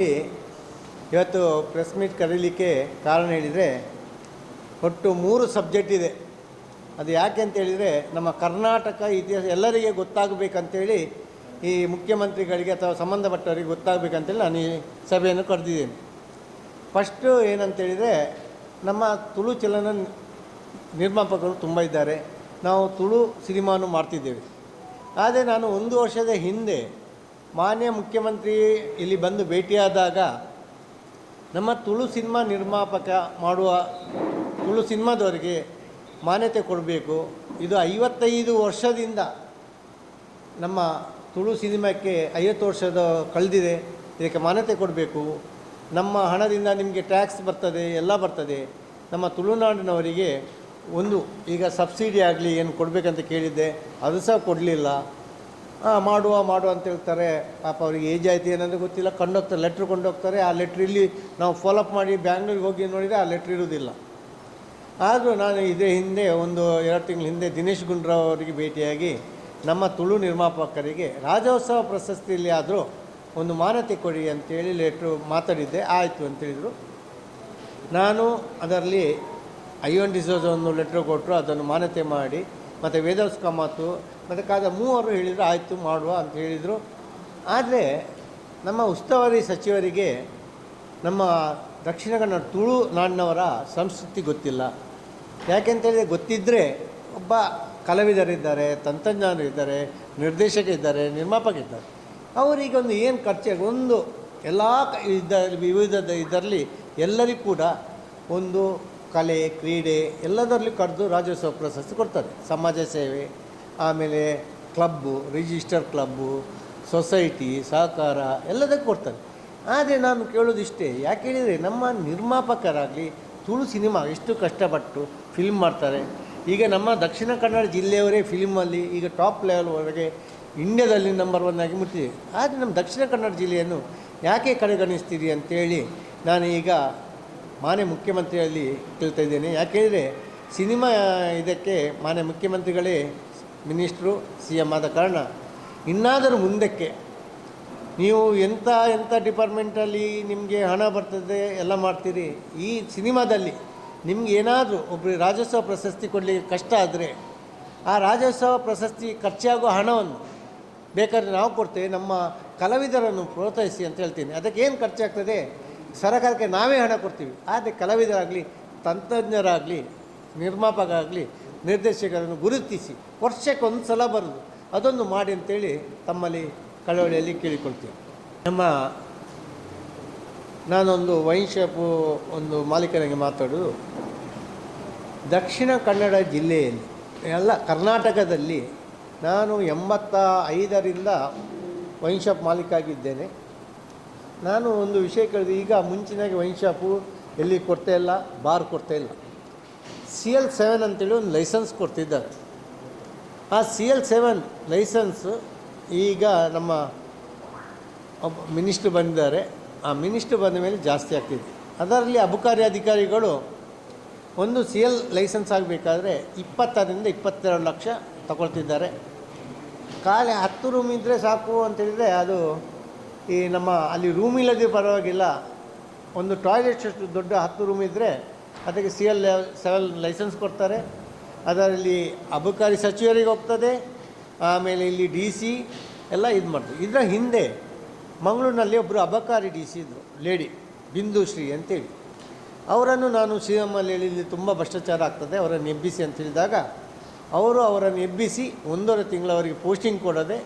ಇವತ್ತು press meet ಕರೀಲಿಕ್ಕೆ ಕಾರಣ ಹೇಳಿದರೆ ಒಟ್ಟು ಮೂರು ಸಬ್ಜೆಕ್ಟ್ ಇದೆ. ಅದು ಯಾಕೆ ಅಂತೇಳಿದರೆ ನಮ್ಮ ಕರ್ನಾಟಕ ಇತಿಹಾಸ ಎಲ್ಲರಿಗೆ ಗೊತ್ತಾಗಬೇಕಂತೇಳಿ ಈ ಮುಖ್ಯಮಂತ್ರಿಗಳಿಗೆ ಅಥವಾ ಸಂಬಂಧಪಟ್ಟವರಿಗೆ ಗೊತ್ತಾಗಬೇಕಂತೇಳಿ ನಾನು ಈ ಸಭೆಯನ್ನು ಕರೆದಿದ್ದೇನೆ. ಫಸ್ಟು ಏನಂತೇಳಿದರೆ ನಮ್ಮ ತುಳು ಚಲನ ನಿರ್ಮಾಪಕರು ತುಂಬ ಇದ್ದಾರೆ. ನಾವು ತುಳು ಸಿನಿಮಾನು ಮಾಡ್ತಿದ್ದೇವೆ. ಆದರೆ ನಾನು ಒಂದು ವರ್ಷದ ಹಿಂದೆ ಮಾನ್ಯ ಮುಖ್ಯಮಂತ್ರಿ ಇಲ್ಲಿ ಬಂದು ಭೇಟಿಯಾದಾಗ, ನಮ್ಮ ತುಳು ಸಿನಿಮಾ ನಿರ್ಮಾಪಕ ಮಾಡುವ ತುಳು ಸಿನಿಮಾದವರಿಗೆ ಮಾನ್ಯತೆ ಕೊಡಬೇಕು. ಇದು ಐವತ್ತೈದು ವರ್ಷದಿಂದ ನಮ್ಮ ತುಳು ಸಿನಿಮಾಕ್ಕೆ ಐವತ್ತು ವರ್ಷದ ಕಳೆದಿದೆ. ಇದಕ್ಕೆ ಮಾನ್ಯತೆ ಕೊಡಬೇಕು. ನಮ್ಮ ಹಣದಿಂದ ನಿಮಗೆ ಟ್ಯಾಕ್ಸ್ ಬರ್ತದೆ, ಎಲ್ಲ ಬರ್ತದೆ. ನಮ್ಮ ತುಳುನಾಡಿನವರಿಗೆ ಒಂದು ಈಗ ಸಬ್ಸಿಡಿ ಆಗಲಿ ಏನು ಕೊಡಬೇಕಂತ ಕೇಳಿದ್ದೆ. ಅದು ಸಹ ಕೊಡಲಿಲ್ಲ. ಮಾಡುವ ಮಾಡುವ ಅಂತ ಹೇಳ್ತಾರೆ. ಪಾಪ ಅವರಿಗೆ ಏಜ್ ಆಯ್ತು, ಏನಂದ್ರೆ ಗೊತ್ತಿಲ್ಲ. ಕೊಂಡೋಗ್ತಾರೆ ಲೆಟ್ರ್ ಕೊಂಡೋಗ್ತಾರೆ. ಆ ಲೆಟ್ರ್ ಇಲ್ಲಿ ನಾವು ಫಾಲೋಅಪ್ ಮಾಡಿ ಬ್ಯಾಂಗ್ಳೂರಿಗೆ ಹೋಗಿ ನೋಡಿದರೆ ಆ ಲೆಟ್ರ್ ಇರೋದಿಲ್ಲ ಆದರೂ ನಾನು ಇದೇ ಹಿಂದೆ, ಒಂದು ಎರಡು ತಿಂಗಳ ಹಿಂದೆ ದಿನೇಶ್ ಗುಂಡ್ರಾವ್ ಅವರಿಗೆ ಭೇಟಿಯಾಗಿ ನಮ್ಮ ತುಳು ನಿರ್ಮಾಪಕರಿಗೆ ರಾಜ್ಯೋತ್ಸವ ಪ್ರಶಸ್ತಿಯಲ್ಲಿ ಆದರೂ ಒಂದು ಮಾನ್ಯತೆ ಕೊಡಿ ಅಂತೇಳಿ ಲೆಟ್ರು ಮಾತಾಡಿದ್ದೆ. ಆಯಿತು ಅಂತೇಳಿದರು ನಾನು ಅದರಲ್ಲಿ ಐವನ್ ಡಿಸೋಸ್ ಒಂದು ಲೆಟ್ರ್ ಕೊಟ್ಟರು, ಅದನ್ನು ಮಾನ್ಯತೆ ಮಾಡಿ ಮತ್ತು ವೇದವ್ಸ್ ಮಾತು, ಮತ್ತು ಕಾದ ಮೂವರು ಹೇಳಿದರು ಆಯಿತು ಮಾಡುವ ಅಂತ ಹೇಳಿದರು. ಆದರೆ ನಮ್ಮ ಉಸ್ತುವಾರಿ ಸಚಿವರಿಗೆ ನಮ್ಮ ದಕ್ಷಿಣ ಕನ್ನಡ ತುಳು ನಾಡಿನವರ ಸಂಸ್ಕೃತಿ ಗೊತ್ತಿಲ್ಲ. ಯಾಕೆಂತೇಳಿದರೆ ಗೊತ್ತಿದ್ದರೆ ಒಬ್ಬ ಕಲಾವಿದರಿದ್ದಾರೆ, ತಂತ್ರಜ್ಞಾನರಿದ್ದಾರೆ ನಿರ್ದೇಶಕ ಇದ್ದಾರೆ ನಿರ್ಮಾಪಕ ಇದ್ದಾರೆ ಅವರಿಗೆ ಒಂದು ಏನು ಖರ್ಚು, ಒಂದು ಎಲ್ಲ ಇದ್ದ ಇದ ವಿವಿಧ ಇದರಲ್ಲಿ ಎಲ್ಲರಿಗೂ ಕೂಡ ಒಂದು ಕಲೆ, ಕ್ರೀಡೆ ಎಲ್ಲದರಲ್ಲಿ ಕರೆದು ರಾಜ್ಯೋತ್ಸವ ಪ್ರಶಸ್ತಿ ಕೊಡ್ತಾರೆ. ಸಮಾಜ ಸೇವೆ, ಆಮೇಲೆ ಕ್ಲಬ್ಬು, ರಿಜಿಸ್ಟರ್ ಕ್ಲಬ್ಬು, ಸೊಸೈಟಿ, ಸಹಕಾರ ಎಲ್ಲದಕ್ಕೂ ಕೊಡ್ತಾರೆ. ಆದರೆ ನಾನು ಕೇಳೋದಿಷ್ಟೇ, ಯಾಕೆ ಹೇಳಿದರೆ ನಮ್ಮ ನಿರ್ಮಾಪಕರಾಗಲಿ ತುಳು ಸಿನಿಮಾ ಎಷ್ಟು ಕಷ್ಟಪಟ್ಟು ಫಿಲ್ಮ್ ಮಾಡ್ತಾರೆ. ಈಗ ನಮ್ಮ ದಕ್ಷಿಣ ಕನ್ನಡ ಜಿಲ್ಲೆಯವರೇ ಫಿಲ್ಮಲ್ಲಿ ಈಗ ಟಾಪ್ ಲೆವೆಲ್ವರೆಗೆ ಇಂಡ್ಯಾದಲ್ಲಿ ನಂಬರ್ ಒನ್ ಆಗಿ ಮುಟ್ಟಿದೆ. ಆದರೆ ನಮ್ಮ ದಕ್ಷಿಣ ಕನ್ನಡ ಜಿಲ್ಲೆಯನ್ನು ಯಾಕೆ ಕಡೆಗಣಿಸ್ತೀರಿ ಅಂತೇಳಿ ನಾನು ಈಗ ಮಾನ್ಯ ಮುಖ್ಯಮಂತ್ರಿಯಲ್ಲಿ ಕೇಳ್ತಾ ಇದ್ದೇನೆ. ಯಾಕೆಂದರೆ ಸಿನಿಮಾ ಇದಕ್ಕೆ ಮಾನ್ಯ ಮುಖ್ಯಮಂತ್ರಿಗಳೇ ಮಿನಿಸ್ಟ್ರು, ಸಿ ಎಂ ಆದ ಕಾರಣ ಇನ್ನಾದರೂ ಮುಂದಕ್ಕೆ ನೀವು ಎಂಥ ಎಂಥ ಡಿಪಾರ್ಟ್ಮೆಂಟಲ್ಲಿ ನಿಮಗೆ ಹಣ ಬರ್ತದೆ ಎಲ್ಲ ಮಾಡ್ತೀರಿ. ಈ ಸಿನಿಮಾದಲ್ಲಿ ನಿಮ್ಗೆ ಏನಾದರೂ ಒಬ್ಬರು ರಾಜ್ಯೋತ್ಸವ ಪ್ರಶಸ್ತಿ ಕೊಡಲಿಕ್ಕೆ ಕಷ್ಟ ಆದರೆ ಆ ರಾಜ್ಯೋತ್ಸವ ಪ್ರಶಸ್ತಿ ಖರ್ಚಾಗೋ ಹಣವನ್ನು ಬೇಕಾದರೆ ನಾವು ಕೊಡ್ತೇವೆ. ನಮ್ಮ ಕಲಾವಿದರನ್ನು ಪ್ರೋತ್ಸಾಹಿಸಿ ಅಂತ ಹೇಳ್ತೀನಿ. ಅದಕ್ಕೆ ಏನು ಖರ್ಚಾಗ್ತದೆ? ಸರಕಾರಕ್ಕೆ ನಾವೇ ಹಣ ಕೊಡ್ತೀವಿ. ಆದರೆ ಕಲಾವಿದರಾಗಲಿ, ತಂತ್ರಜ್ಞರಾಗಲಿ, ನಿರ್ಮಾಪಕರಾಗಲಿ, ನಿರ್ದೇಶಕರನ್ನು ಗುರುತಿಸಿ ವರ್ಷಕ್ಕೆ ಒಂದು ಸಲ ಬರೋದು. ಅದೊಂದು ಮಾಡಿ ಅಂತೇಳಿ ತಮ್ಮಲ್ಲಿ ಕಳವಳಿಯಲ್ಲಿ ಕೇಳಿಕೊಳ್ತೀವಿ ನಮ್ಮ ನಾನೊಂದು ವೈನ್ ಶಾಪು ಒಂದು ಮಾಲೀಕನಿಗೆ ಮಾತಾಡೋದು. ದಕ್ಷಿಣ ಕನ್ನಡ ಜಿಲ್ಲೆಯಲ್ಲಿ ಎಲ್ಲ ಕರ್ನಾಟಕದಲ್ಲಿ ನಾನು ಎಂಬತ್ತ ಐದರಿಂದ ವೈನ್ ಶಾಪ್ ಮಾಲೀಕ ಆಗಿದ್ದೇನೆ. ನಾನು ಒಂದು ವಿಷಯ ಕೇಳಿದೆ. ಈಗ ಮುಂಚಿನಾಗೆ ವೈನ್ ಶಾಪು ಎಲ್ಲಿ ಕೊಡ್ತಾ ಇಲ್ಲ, ಬಾರ್ ಕೊಡ್ತಾ ಇಲ್ಲ. ಸಿ ಎಲ್ ಸೆವೆನ್ ಅಂತೇಳಿ ಒಂದು ಲೈಸೆನ್ಸ್ ಕೊಡ್ತಿದ್ದಾರೆ. ಆ ಸಿ ಎಲ್ ಸೆವೆನ್ ಲೈಸೆನ್ಸ್ ಈಗ ನಮ್ಮ ಒಬ್ಬ ಮಿನಿಸ್ಟ್ರು ಬಂದಿದ್ದಾರೆ. ಆ ಮಿನಿಸ್ಟ್ರು ಬಂದ ಮೇಲೆ ಜಾಸ್ತಿ ಆಗ್ತಿದೆ. ಅದರಲ್ಲಿ ಅಬಕಾರಿ ಅಧಿಕಾರಿಗಳು ಒಂದು ಸಿ ಎಲ್ ಲೈಸೆನ್ಸ್ ಆಗಬೇಕಾದ್ರೆ ಇಪ್ಪತ್ತರಿಂದ ಇಪ್ಪತ್ತೆರಡು ಲಕ್ಷ ತಗೊಳ್ತಿದ್ದಾರೆ. ಖಾಲಿ ಹತ್ತು ರೂಮ್ ಇದ್ದರೆ ಸಾಕು ಅಂತೇಳಿದರೆ ಅದು ಈ ನಮ್ಮ ಅಲ್ಲಿ ರೂಮ್ ಇಲ್ಲದೆ ಪರವಾಗಿಲ್ಲ, ಒಂದು ಟಾಯ್ಲೆಟ್ ಅಷ್ಟು ದೊಡ್ಡ ಹತ್ತು ರೂಮ್ ಇದ್ದರೆ ಅದಕ್ಕೆ ಸಿ ಎಲ್ ಸೆವೆಲ್ ಲೈಸೆನ್ಸ್ ಕೊಡ್ತಾರೆ. ಅದರಲ್ಲಿ ಅಬಕಾರಿ ಸಚಿವರಿಗೆ ಹೋಗ್ತದೆ, ಆಮೇಲೆ ಇಲ್ಲಿ ಡಿ ಸಿ ಎಲ್ಲ ಇದು ಮಾಡ್ತಾರೆ ಇದರ ಹಿಂದೆ ಮಂಗಳೂರಿನಲ್ಲಿ ಒಬ್ಬರು ಅಬಕಾರಿ ಡಿ ಸಿ ಇದ್ದರು ಲೇಡಿ ಬಿಂದು ಶ್ರೀ ಅಂತೇಳಿ. ಅವರನ್ನು ನಾನು ಸಿ ಎಂ ಅಲ್ಲಿ ಇಲ್ಲಿ ತುಂಬ ಭ್ರಷ್ಟಾಚಾರ ಆಗ್ತದೆ, ಅವರನ್ನು ಎಬ್ಬಿಸಿ ಅಂತ ಹೇಳಿದಾಗ, ಅವರು ಅವರನ್ನು ಎಬ್ಬಿಸಿ ಒಂದೂವರೆ ತಿಂಗಳವರೆಗೆ ಪೋಸ್ಟಿಂಗ್ ಕೊಡದೆ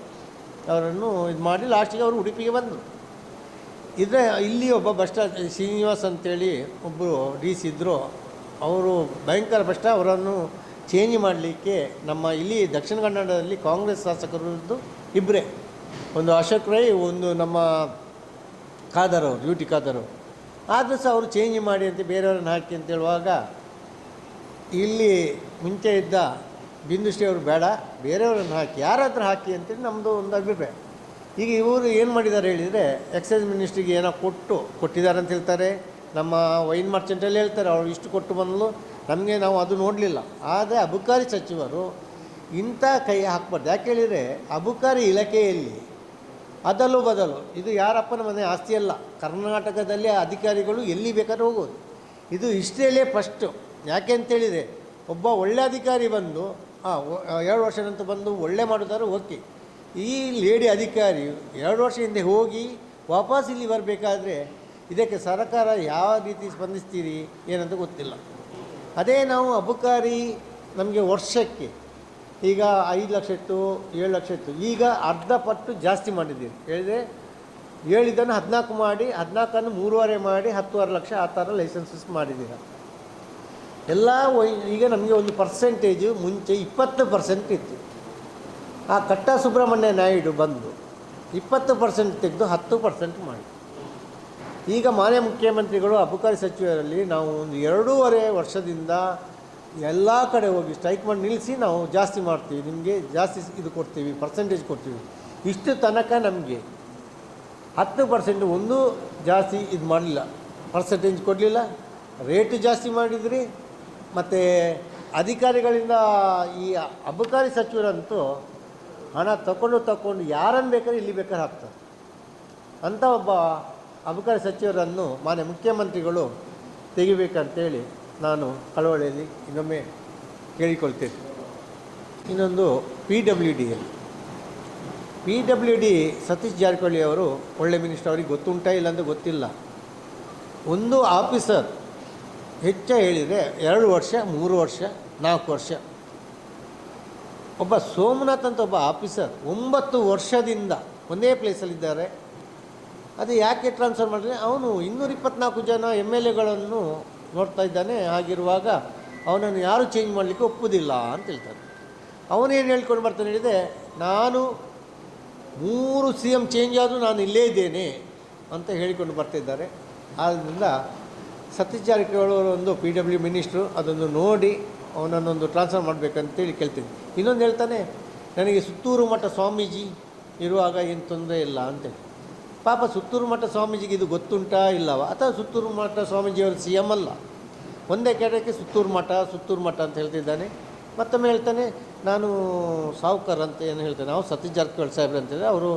ಅವರನ್ನು ಇದು ಮಾಡಿ ಲಾಸ್ಟಿಗೆ ಅವರು ಉಡುಪಿಗೆ ಬಂದರು. ಇದ್ರೆ ಇಲ್ಲಿ ಒಬ್ಬ ಭ್ರಷ್ಟ ಶ್ರೀನಿವಾಸ್ ಅಂತೇಳಿ ಒಬ್ಬರು ಡಿ ಸಿ ಇದ್ದರು ಅವರು ಭಯಂಕರ ಭ್ರಷ್ಟ ಅವರನ್ನು ಚೇಂಜ್ ಮಾಡಲಿಕ್ಕೆ ನಮ್ಮ ಇಲ್ಲಿ ದಕ್ಷಿಣ ಕನ್ನಡದಲ್ಲಿ ಕಾಂಗ್ರೆಸ್ ಶಾಸಕರದ್ದು ಇಬ್ಬರೇ ಒಂದು ಅಶೋಕ್ ರೈ, ಒಂದು ನಮ್ಮ ಖಾದರ್ ಅವರು, ಡ್ಯೂಟಿ ಖಾದರ್ ಅವರು. ಆದರೂ ಸಹ ಅವರು ಚೇಂಜ್ ಮಾಡಿ ಅಂತ ಬೇರೆಯವ್ರನ್ನ ಹಾಕಿ ಅಂತ ಹೇಳುವಾಗ ಇಲ್ಲಿ ಮುಂಚೆ ಇದ್ದ ಬಿಂದುಶ್ರೀ ಅವರು ಬೇಡ, ಬೇರೆಯವ್ರನ್ನ ಹಾಕಿ ಯಾರ ಹತ್ರ ಹಾಕಿ ಅಂತೇಳಿ ನಮ್ಮದು ಒಂದು ಅಭಿಪ್ರಾಯ. ಈಗ ಇವರು ಏನು ಮಾಡಿದ್ದಾರೆ ಹೇಳಿದರೆ ಎಕ್ಸೈಸ್ ಮಿನಿಸ್ಟ್ರಿಗೆ ಏನೋ ಕೊಟ್ಟು ಕೊಟ್ಟಿದ್ದಾರೆ ಅಂತ ಹೇಳ್ತಾರೆ. ನಮ್ಮ ವೈನ್ ಮರ್ಚೆಂಟಲ್ಲಿ ಹೇಳ್ತಾರೆ, ಅವರು ಇಷ್ಟು ಕೊಟ್ಟು ಬಂದಲು, ನಮಗೆ ನಾವು ಅದು ನೋಡಲಿಲ್ಲ. ಆದರೆ ಅಬಕಾರಿ ಸಚಿವರು ಇಂಥ ಕೈ ಹಾಕ್ಬಾರ್ದು. ಯಾಕೆ ಹೇಳಿದರೆ, ಅಬಕಾರಿ ಇಲಾಖೆಯಲ್ಲಿ ಅದಲು ಬದಲು, ಇದು ಯಾರಪ್ಪನ ಮನೆ ಆಸ್ತಿ ಅಲ್ಲ, ಕರ್ನಾಟಕದಲ್ಲಿ ಅಧಿಕಾರಿಗಳು ಎಲ್ಲಿ ಬೇಕಾದ್ರೂ ಹೋಗೋದು ಇದು ಹಿಸ್ಟ್ರಿಯಲ್ಲೇ ಫಸ್ಟು ಯಾಕೆ ಅಂತೇಳಿದರೆ ಒಬ್ಬ ಒಳ್ಳೆ ಅಧಿಕಾರಿ ಬಂದು ಹಾಂ ಎರಡು ವರ್ಷ ನಂತರ ಬಂದು ಒಳ್ಳೆ ಮಾಡೋದಾದ್ರೆ ಓಕೆ. ಈ ಲೇಡಿ ಅಧಿಕಾರಿ ಎರಡು ವರ್ಷ ಹಿಂದೆ ಹೋಗಿ ವಾಪಸ್ ಇಲ್ಲಿ ಬರಬೇಕಾದ್ರೆ ಇದಕ್ಕೆ ಸರ್ಕಾರ ಯಾವ ರೀತಿ ಸ್ಪಂದಿಸ್ತೀರಿ ಏನಂತ ಗೊತ್ತಿಲ್ಲ. ಅದೇ ನಾವು ಅಬಕಾರಿ ನಮಗೆ ವರ್ಷಕ್ಕೆ ಈಗ ಐದು ಲಕ್ಷ ಇತ್ತು ಏಳು ಲಕ್ಷ ಇತ್ತು. ಈಗ ಅರ್ಧ ಪಟ್ಟು ಜಾಸ್ತಿ ಮಾಡಿದ್ದೀರಿ. ಹೇಳಿದರೆ ಹೇಳಿದ್ದನ್ನು ಹದಿನಾಲ್ಕು ಮಾಡಿ, ಹದಿನಾಲ್ಕನ್ನು ಮೂರುವರೆ ಮಾಡಿ ಹತ್ತುವರೆ ಲಕ್ಷ ಆ ಥರ ಲೈಸೆನ್ಸಸ್ ಮಾಡಿದ್ದೀರ? ಎಲ್ಲ ಈಗ ನಮಗೆ ಒಂದು ಪರ್ಸೆಂಟೇಜು ಮುಂಚೆ ಇಪ್ಪತ್ತು ಪರ್ಸೆಂಟ್ ಇತ್ತು. ಆ ಕಟ್ಟ ಸುಬ್ರಹ್ಮಣ್ಯ ನಾಯ್ಡು ಬಂದು ಇಪ್ಪತ್ತು ಪರ್ಸೆಂಟ್ ತೆಗೆದು ಹತ್ತು ಪರ್ಸೆಂಟ್ ಮಾಡಿ ಈಗ ಮಾನ್ಯ ಮುಖ್ಯಮಂತ್ರಿಗಳು, ಅಬಕಾರಿ ಸಚಿವರಲ್ಲಿ ನಾವು ಒಂದು ಎರಡೂವರೆ ವರ್ಷದಿಂದ ಎಲ್ಲ ಕಡೆ ಹೋಗಿ ಸ್ಟ್ರೈಕ್ ಮಾಡಿ ನಿಲ್ಲಿಸಿ ನಾವು ಜಾಸ್ತಿ ಮಾಡ್ತೀವಿ. ನಿಮಗೆ ಜಾಸ್ತಿ ಇದು ಕೊಡ್ತೀವಿ ಪರ್ಸೆಂಟೇಜ್ ಕೊಡ್ತೀವಿ. ಇಷ್ಟು ತನಕ ನಮಗೆ ಹತ್ತು ಪರ್ಸೆಂಟ್ ಒಂದು ಜಾಸ್ತಿ ಇದು ಮಾಡಲಿಲ್ಲ. ಪರ್ಸೆಂಟೇಜ್ ಕೊಡಲಿಲ್ಲ. ರೇಟ್ ಜಾಸ್ತಿ ಮಾಡಿದ್ರಿ. ಮತ್ತು ಅಧಿಕಾರಿಗಳಿಂದ ಈ ಅಬಕಾರಿ ಸಚಿವರಂತೂ ಹಣ ತಗೊಂಡು ತಗೊಂಡು ಯಾರನ್ನು ಬೇಕಾದ್ರೆ ಇಲ್ಲಿ ಬೇಕಾದ್ರೆ ಹಾಕ್ತಾರೆ. ಅಂಥ ಒಬ್ಬ ಅಬಕಾರಿ ಸಚಿವರನ್ನು ಮಾನ್ಯ ಮುಖ್ಯಮಂತ್ರಿಗಳು ತೆಗಿಬೇಕಂತೇಳಿ ನಾನು ಕಳವಳಿಯಲ್ಲಿ ಇನ್ನೊಮ್ಮೆ ಕೇಳಿಕೊಳ್ತೇನೆ. ಇನ್ನೊಂದು P W D P W D Satish Jarkiholi ಅವರು ಒಳ್ಳೆ ಮಿನಿಸ್ಟರ್, ಅವ್ರಿಗೆ ಗೊತ್ತುಂಟಾ ಇಲ್ಲ ಅಂತ ಗೊತ್ತಿಲ್ಲ. ಒಂದು ಆಫೀಸರ್ ಹೆಚ್ಚ ಹೇಳಿದರೆ ಎರಡು ವರ್ಷ, ಮೂರು ವರ್ಷ, ನಾಲ್ಕು ವರ್ಷ. ಒಬ್ಬ ಸೋಮನಾಥ್ ಅಂತ ಒಬ್ಬ ಆಫೀಸರ್ ಒಂಬತ್ತು ವರ್ಷದಿಂದ ಒಂದೇ ಪ್ಲೇಸಲ್ಲಿದ್ದಾರೆ ಅದು ಯಾಕೆ ಟ್ರಾನ್ಸ್ಫರ್ ಮಾಡಿದ್ರೆ ಅವನು ಇನ್ನೂರ ಇಪ್ಪತ್ನಾಲ್ಕು ಜನ ಎಂ ಎಲ್ ಎಗಳನ್ನು ನೋಡ್ತಾ ಇದ್ದಾನೆ. ಹಾಗಿರುವಾಗ ಅವನನ್ನು ಯಾರು ಚೇಂಜ್ ಮಾಡಲಿಕ್ಕೆ ಒಪ್ಪುವುದಿಲ್ಲ ಅಂತ ಹೇಳ್ತಾರೆ. ಅವನೇನು ಹೇಳ್ಕೊಂಡು ಬರ್ತಾನೆ ಹೇಳಿದೆ ನಾನು ಮೂರು ಸಿ ಎಂ ಚೇಂಜ್ ಆದರೂ ನಾನು ಇಲ್ಲೇ ಇದ್ದೇನೆ ಅಂತ ಹೇಳಿಕೊಂಡು ಬರ್ತಿದ್ದಾರೆ ಆದ್ದರಿಂದ ಸತೀಶ್ ಜಾರಕಿಹೊಳಿ ಒಂದು ಪಿ ಡಬ್ಲ್ಯೂ ಮಿನಿಸ್ಟ್ರು ಅದನ್ನು ನೋಡಿ ಅವನನ್ನೊಂದು ಟ್ರಾನ್ಸ್ಫರ್ ಮಾಡಬೇಕಂತೇಳಿ ಕೇಳ್ತೀನಿ. ಇನ್ನೊಂದು ಹೇಳ್ತಾನೆ, ನನಗೆ ಸುತ್ತೂರು ಮಠ ಸ್ವಾಮೀಜಿ ಇರುವಾಗ ಏನು ತೊಂದರೆ ಇಲ್ಲ ಅಂತೇಳಿ. ಪಾಪ ಸುತ್ತೂರು ಮಠ ಸ್ವಾಮೀಜಿಗೆ ಇದು ಗೊತ್ತುಂಟಾ ಇಲ್ಲವ? ಅಥವಾ ಸುತ್ತೂರು ಮಠ ಸ್ವಾಮೀಜಿಯವರು ಸಿ ಎಂ ಅಲ್ಲ? ಒಂದೇ ಕೆಡಕ್ಕೆ ಸುತ್ತೂರು ಮಠ ಸುತ್ತೂರು ಮಠ ಅಂತ ಹೇಳ್ತಿದ್ದಾನೆ. ಮತ್ತೊಮ್ಮೆ ಹೇಳ್ತಾನೆ, ನಾನು ಸಾವುಕರ್ ಅಂತ ಏನು ಹೇಳ್ತೇನೆ, ನಾವು ಸತೀಶ್ ಜಾರಕಿಹೊಳಿ ಸಾಹೇಬ್ರು ಅಂತೇಳಿ. ಅವರು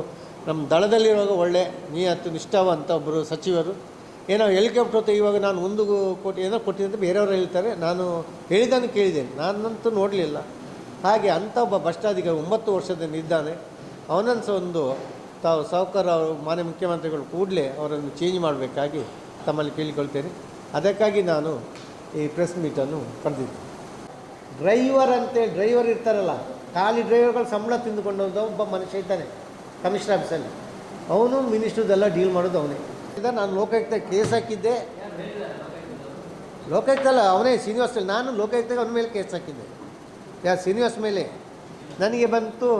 ನಮ್ಮ ದಳದಲ್ಲಿರುವಾಗ ಒಳ್ಳೆ, ನೀ ನಿಷ್ಠಾವಂತ ಒಬ್ಬರು ಸಚಿವರು. ಏನೋ ಹೆಲಿಕಾಪ್ಟರ್ ಇವಾಗ ನಾನು ಒಂದು ಕೋಟಿ ಏನೋ ಕೊಟ್ಟಿದೆ ಅಂತ ಬೇರೆಯವರು ಹೇಳ್ತಾರೆ. ನಾನು ಹೇಳಿದ್ದನ್ನು ಕೇಳಿದ್ದೇನೆ. ನಾನಂತೂ ನೋಡಲಿಲ್ಲ. ಹಾಗೆ ಅಂಥ ಒಬ್ಬ ಭ್ರಷ್ಟಾಧಿಕಾರಿ ಒಂಬತ್ತು ವರ್ಷದಿಂದ ಇದ್ದಾನೆ. ಅವನನ್ನು ಸಹ ಒಂದು ತಾವು ಸಾವುಕಾರ ಅವರು, ಮಾನ್ಯ ಮುಖ್ಯಮಂತ್ರಿಗಳು ಕೂಡಲೇ ಅವರನ್ನು ಚೇಂಜ್ ಮಾಡಬೇಕಾಗಿ ತಮ್ಮಲ್ಲಿ ಕೇಳಿಕೊಳ್ತೇನೆ. ಅದಕ್ಕಾಗಿ ನಾನು ಈ ಪ್ರೆಸ್ ಮೀಟನ್ನು ಕರೆದಿದ್ದೆ. ಡ್ರೈವರ್ ಅಂತೇಳಿ ಡ್ರೈವರ್ ಇರ್ತಾರಲ್ಲ, ಖಾಲಿ ಡ್ರೈವರ್ಗಳು ಸಂಬಳ ತಿಂದುಕೊಂಡು ಒಬ್ಬ ಮನುಷ್ಯ ಇದ್ದಾನೆ, ಕಮಿಷನರ್ ಆಫೀಸಲ್ಲಿ. ಅವನು ಮಿನಿಸ್ಟ್ರದೆಲ್ಲ ಡೀಲ್ ಮಾಡೋದು ಅವನೇ. ನಾನು ಲೋಕಾಯುಕ್ತ ಕೇಸ್ ಹಾಕಿದ್ದೆ. ಲೋಕಾಯುಕ್ತ ಅಲ್ಲ ಅವನೇ ಶ್ರೀನಿವಾಸ ನಾನು ಲೋಕಾಯುಕ್ತಾಗ ಅವನ ಮೇಲೆ ಕೇಸ್ ಹಾಕಿದ್ದೆ. ಯಾರು ಶ್ರೀನಿವಾಸ್ ಮೇಲೆ? ನನಗೆ ಬಂತು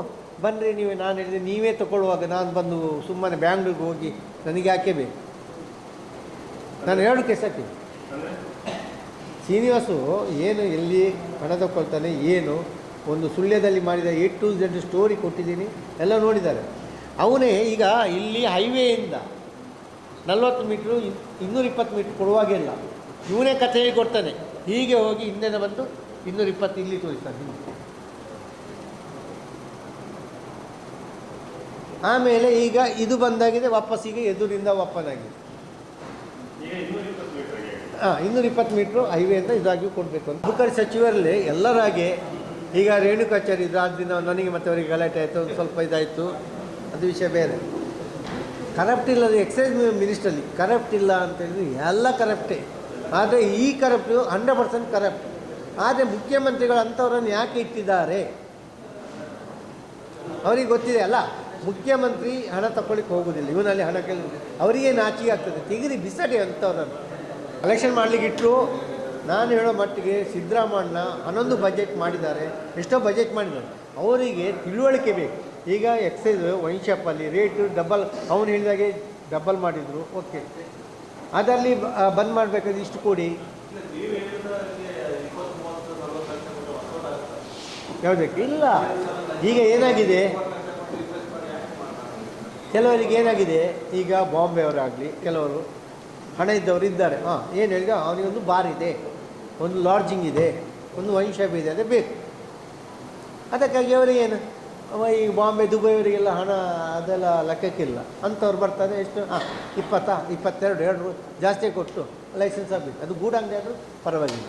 ಬನ್ನಿರಿ ನೀವು, ನಾನು ಹೇಳಿದೆ, ನೀವೇ ತಗೊಳ್ಳುವಾಗ ನಾನು ಬಂದು ಸುಮ್ಮನೆ ಬ್ಯಾಂಗ್ಳೂರಿಗೆ ಹೋಗಿ ನನಗೆ ಯಾಕೆ ಬೇಕು? ನಾನು ಎರಡು ಕೇಸ್ ಹಾಕಿದ್ದೆ. ಶ್ರೀನಿವಾಸು ಏನು ಎಲ್ಲಿ ಹಣ ತಗೊಳ್ತಾನೆ, ಏನು, ಒಂದು ಸುಳ್ಯದಲ್ಲಿ ಮಾಡಿದ ಎ ಟು ಝೆಡ್ ಸ್ಟೋರಿ ಕೊಟ್ಟಿದ್ದೀನಿ, ಎಲ್ಲ ನೋಡಿದ್ದಾರೆ. ಅವನೇ ಈಗ ಇಲ್ಲಿ ಹೈವೇಯಿಂದ ನಲ್ವತ್ತು ಮೀಟ್ರು, ಇನ್- ಇನ್ನೂರ ಇಪ್ಪತ್ತು ಮೀಟ್ರ್ ಕೊಡುವಾಗಿಲ್ಲ. ಇವನೇ ಕಥೆ ಹೇಳಿ ಕೊಡ್ತಾನೆ, ಹೀಗೆ ಹೋಗಿ ಹಿಂದೆನೇ ಬಂದು ಇನ್ನೂರ ಇಪ್ಪತ್ತು ಇಲ್ಲಿ ತೋರಿಸ್ತಾನೆ ಹಿಂದೆ. ಆಮೇಲೆ ಈಗ ಇದು ಬಂದಾಗಿದೆ, ವಾಪಸ್ ಈಗ ಎದುರಿಂದ ವಾಪಸ್ ಆಗಿದೆ ಹಾಂ ಇನ್ನೂರ ಇಪ್ಪತ್ತು ಮೀಟ್ರು ಹೈವೇಯಿಂದ ಇದಾಗಿ ಕೊಡಬೇಕು ಅಂತ. ಅಬಕಾರಿ ಸಚಿವರಲ್ಲಿ ಎಲ್ಲರಾಗೆ, ಈಗ ರೇಣುಕಾಚಾರ್ಯ ಆದ್ದರಿಂದ ನನಗೆ ಮತ್ತೆ ಅವರಿಗೆ ಗಲಾಟೆ ಆಯಿತು, ಒಂದು ಸ್ವಲ್ಪ ಇದಾಯಿತು, ಅದು ವಿಷಯ ಬೇರೆ. ಕರಪ್ಟ್ ಇಲ್ಲ ಎಕ್ಸೈಸ್ ಮಿನಿಸ್ಟ್ರಲ್ಲಿ ಕರಪ್ಟ್ ಇಲ್ಲ ಅಂತ ಹೇಳಿದ್ರೆ ಎಲ್ಲ ಕರಪ್ಟೇ ಆದರೆ ಈ ಕರಪ್ಟು ಹಂಡ್ರೆಡ್ ಪರ್ಸೆಂಟ್ ಕರಪ್ಟ್ ಆದರೆ ಮುಖ್ಯಮಂತ್ರಿಗಳು ಅಂಥವ್ರನ್ನು ಯಾಕೆ ಇಟ್ಟಿದ್ದಾರೆ? ಅವರಿಗೆ ಗೊತ್ತಿದೆ ಅಲ್ಲ, ಮುಖ್ಯಮಂತ್ರಿ ಹಣ ತಗೊಳ್ಳಿಕ್ಕೆ ಹೋಗೋದಿಲ್ಲ. ಇವನಲ್ಲಿ ಹಣ ಕೇಳಿ ಅವರಿಗೆ ನಾಚಿಕೆ ಆಗ್ತದೆ. ತೆಗಿರಿ, ಬಿಸಾಡಿ ಅಂಥವ್ರನ್ನು. ಕಲೆಕ್ಷನ್ ಮಾಡಲಿಕ್ಕೆ ಇಟ್ಟರು ನಾನು ಹೇಳೋ ಮಟ್ಟಿಗೆ ಸಿದ್ದರಾಮಣ್ಣ ಹನ್ನೊಂದು ಬಜೆಟ್ ಮಾಡಿದ್ದಾರೆ. ಎಷ್ಟೋ ಬಜೆಟ್ ಮಾಡಿದ್ದಾರೆ. ಅವರಿಗೆ ತಿಳುವಳಿಕೆ ಬೇಕು. ಈಗ ಎಕ್ಸೈಸ್ ವೈನ್ ಶಾಪಲ್ಲಿ ರೇಟು ಡಬಲ್ ಅವನು ಹೇಳಿದಾಗೆ ಡಬಲ್ ಮಾಡಿದರು ಓಕೆ ಅದರಲ್ಲಿ ಬಂದ್ ಮಾಡಬೇಕಾದ್ರೆ ಇಷ್ಟು ಕೊಡಿ. ಯಾವುದಕ್ಕೆ ಇಲ್ಲ. ಈಗ ಏನಾಗಿದೆ? ಕೆಲವರಿಗೆ ಏನಾಗಿದೆ? ಈಗ ಬಾಂಬೆ ಅವರಾಗಲಿ, ಕೆಲವರು, ಹಣ ಇದ್ದವರು ಇದ್ದಾರೆ. ಹಾಂ, ಏನು ಹೇಳಿದ? ಅವನಿಗೊಂದು ಬಾರ್ ಇದೆ, ಒಂದು ಲಾಡ್ಜಿಂಗ್ ಇದೆ, ಒಂದು ವೈನ್ ಶಾಪ್ ಇದೆ ಅದೇ ಬೇಕು. ಅದಕ್ಕಾಗಿ ಅವರಿಗೆ ಏನು? ಅವ ಈ ಬಾಂಬೆ ದುಬೈಯವರಿಗೆಲ್ಲ ಹಣ ಅದೆಲ್ಲ ಲೆಕ್ಕಕ್ಕಿಲ್ಲ. ಅಂಥವ್ರು ಬರ್ತಾರೆ, ಎಷ್ಟು? ಹಾಂ, ಇಪ್ಪತ್ತಾ, ಇಪ್ಪತ್ತೆರಡು, ಎರಡು ಜಾಸ್ತಿ ಕೊಟ್ಟು ಲೈಸೆನ್ಸ್ ಆಗಬೇಕು. ಅದು ಗೂಡಂಗಡಿ ಆದರೂ ಪರವಾಗಿಲ್ಲ.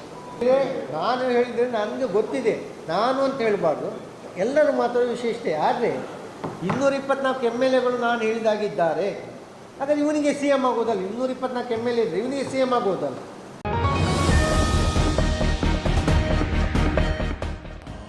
ನಾನು ಹೇಳಿದರೆ ನನಗೆ ಗೊತ್ತಿದೆ. ನಾನು ಅಂತ ಹೇಳಬಾರ್ದು. ಎಲ್ಲರೂ ಮಾತ್ರ ವಿಶೇಷತೆ ಆದರೆ ಇನ್ನೂರ ಇಪ್ಪತ್ನಾಲ್ಕು ಎಂ ಎಲ್ ಎಗಳು ನಾನು ಹೇಳಿದಾಗಿದ್ದಾರೆ. ಹಾಗಾದ್ರೆ ಇವನಿಗೆ ಸಿ ಎಂ ಆಗೋದಲ್ಲ. ಇನ್ನೂರ ಇಪ್ಪತ್ನಾಲ್ಕು ಎಂ ಎಲ್ ಎ ಇದ್ದರೆ ಇವನಿಗೆ ಸಿ ಎಂ ಆಗೋದಲ್ಲ.